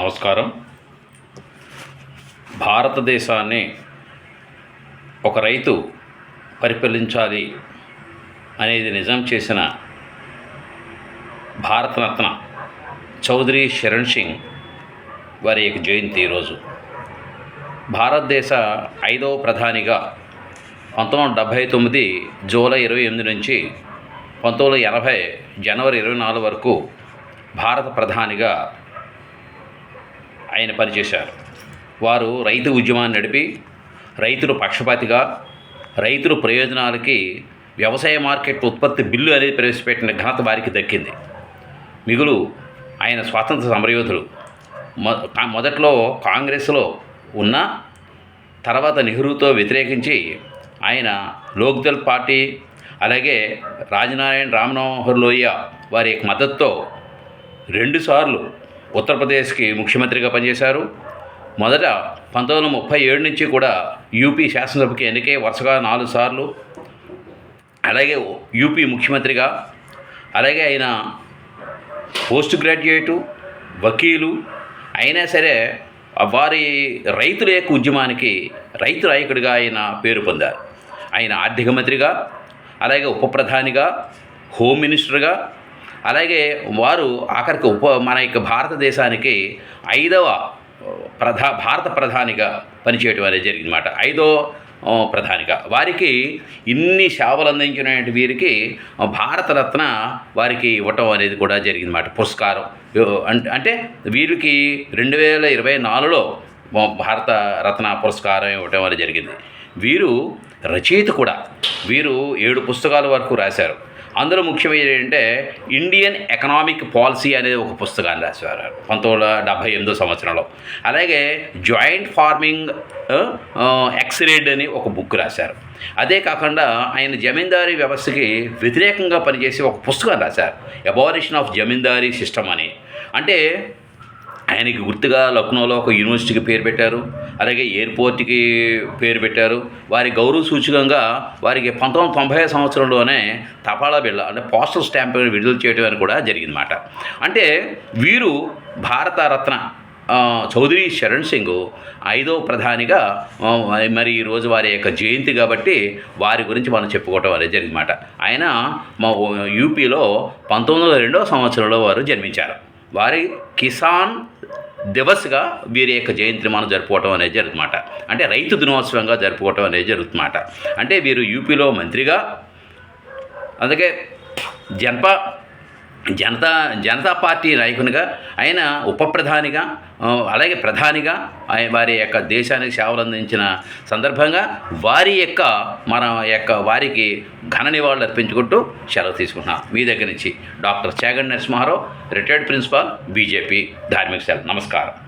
నమస్కారం. భారతదేశాన్ని ఒక రైతు పరిపాలించాలి అనేది నిజం చేసిన భారతరత్న చౌదరి శరణ్ సింగ్ వారి యొక్క జయంతి ఈరోజు. భారతదేశ ఐదవ ప్రధానిగా పంతొమ్మిది వందల డెబ్భై తొమ్మిది జూలై ఇరవై ఎనిమిది నుంచి పంతొమ్మిది వందల ఎనభై జనవరి ఇరవై నాలుగు వరకు భారత ప్రధానిగా ఆయన పనిచేశారు వారు రైతు ఉద్యమాన్ని నడిపి రైతులు పక్షపాతిగా రైతుల ప్రయోజనాలకి వ్యవసాయ మార్కెట్ ఉత్పత్తి బిల్లు అనేది ప్రవేశపెట్టిన ఘనత వారికి దక్కింది. మిగులు ఆయన స్వాతంత్ర సమరయోధులు. మొ మొదట్లో కాంగ్రెస్లో ఉన్న తర్వాత నెహ్రూతో వ్యతిరేకించి ఆయన లోక్దల్ పార్టీ అలాగే రాజనారాయణ రామనోహర్ లోయ వారి యొక్క మద్దతుతో రెండుసార్లు ఉత్తరప్రదేశ్కి ముఖ్యమంత్రిగా పనిచేశారు. మొదట పంతొమ్మిది వందల ముప్పై ఏడు నుంచి కూడా యూపీ శాసనసభకి ఎన్నికై వరుసగా నాలుగు సార్లు అలాగే యూపీ ముఖ్యమంత్రిగా అలాగే ఆయన పోస్ట్ గ్రాడ్యుయేటు వకీలు అయినా సరే వారి రైతుల యొక్క ఉద్యమానికి రైతు నాయకుడిగా ఆయన పేరు పొందారు. ఆయన ఆర్థిక మంత్రిగా అలాగే ఉప ప్రధానిగా హోమ్ మినిస్టర్గా అలాగే వారు ఆఖరికి ఉప మన యొక్క భారతదేశానికి ఐదవ ప్రధా భారత ప్రధానిగా పనిచేయటం అనేది జరిగిందన్నమాట. ఐదో ప్రధానిగా. వారికి ఇన్ని సేవలు అందించిన వీరికి భారతరత్న వారికి ఇవ్వటం అనేది కూడా జరిగిందన్నమాట. పురస్కారం. అంటే వీరికి రెండు వేల ఇరవై నాలుగులో భారత రత్న పురస్కారం ఇవ్వటం అనేది జరిగింది. వీరు రచయిత కూడా. వీరు ఏడు పుస్తకాల వరకు రాశారు. అందులో ముఖ్యమైనది ఏంటంటే ఇండియన్ ఎకనామిక్ పాలసీ అనేది ఒక పుస్తకాన్ని రాశారు పంతొమ్మిది వందల డెబ్భై ఎనిమిదో సంవత్సరంలో. అలాగే జాయింట్ ఫార్మింగ్ ఎక్స్రేడ్ అని ఒక బుక్ రాశారు. అదే కాకుండా ఆయన జమీందారీ వ్యవస్థకి వ్యతిరేకంగా పనిచేసి ఒక పుస్తకం రాశారు. అబాలిషన్ ఆఫ్ జమీందారీ సిస్టమ్ అని. అంటే ఆయనకి గుర్తుగా లక్నోలో ఒక యూనివర్సిటీకి పేరు పెట్టారు. అలాగే ఎయిర్పోర్ట్కి పేరు పెట్టారు. వారి గౌరవ సూచకంగా వారికి పంతొమ్మిది తొంభై సంవత్సరంలోనే తపాలా బిళ్ళ అంటే పోస్టల్ స్టాంప్ విడుదల చేయడం అని కూడా జరిగిందన్నమాట. అంటే వీరు భారత రత్న చౌదరి శరణ్ సింగ్ ఐదో ప్రధానిగా మరి ఈరోజు వారి యొక్క జయంతి కాబట్టి వారి గురించి మనం చెప్పుకోవటం అనేది జరిగిందన్నమాట. ఆయన మా యూపీలో పంతొమ్మిది వందల రెండవ సంవత్సరంలో వారు జన్మించారు. వారి కిసాన్ దివస్గా వీరి యొక్క జయంతిని మనం జరుపుకోవటం అనేది జరుగుతుందన్నమాట అంటే రైతు దినోత్సవంగా జరుపుకోవటం అనేది జరుగుతుందన్నమాట అంటే వీరు యూపీలో మంత్రిగా అందుకే జనప జనతా జనతా పార్టీ నాయకునిగా ఆయన ఉప ప్రధానిగా అలాగే ప్రధానిగా ఆయన వారి యొక్క దేశానికి సేవలు అందించిన సందర్భంగా వారి యొక్క మన యొక్క వారికి ఘన నివాళులు అర్పించుకుంటూ సెలవు తీసుకుంటున్నాం. మీ దగ్గర నుంచి doctor Chagandi Narasimharao retired principal BJP ధార్మిక సెల్ నమస్కారం.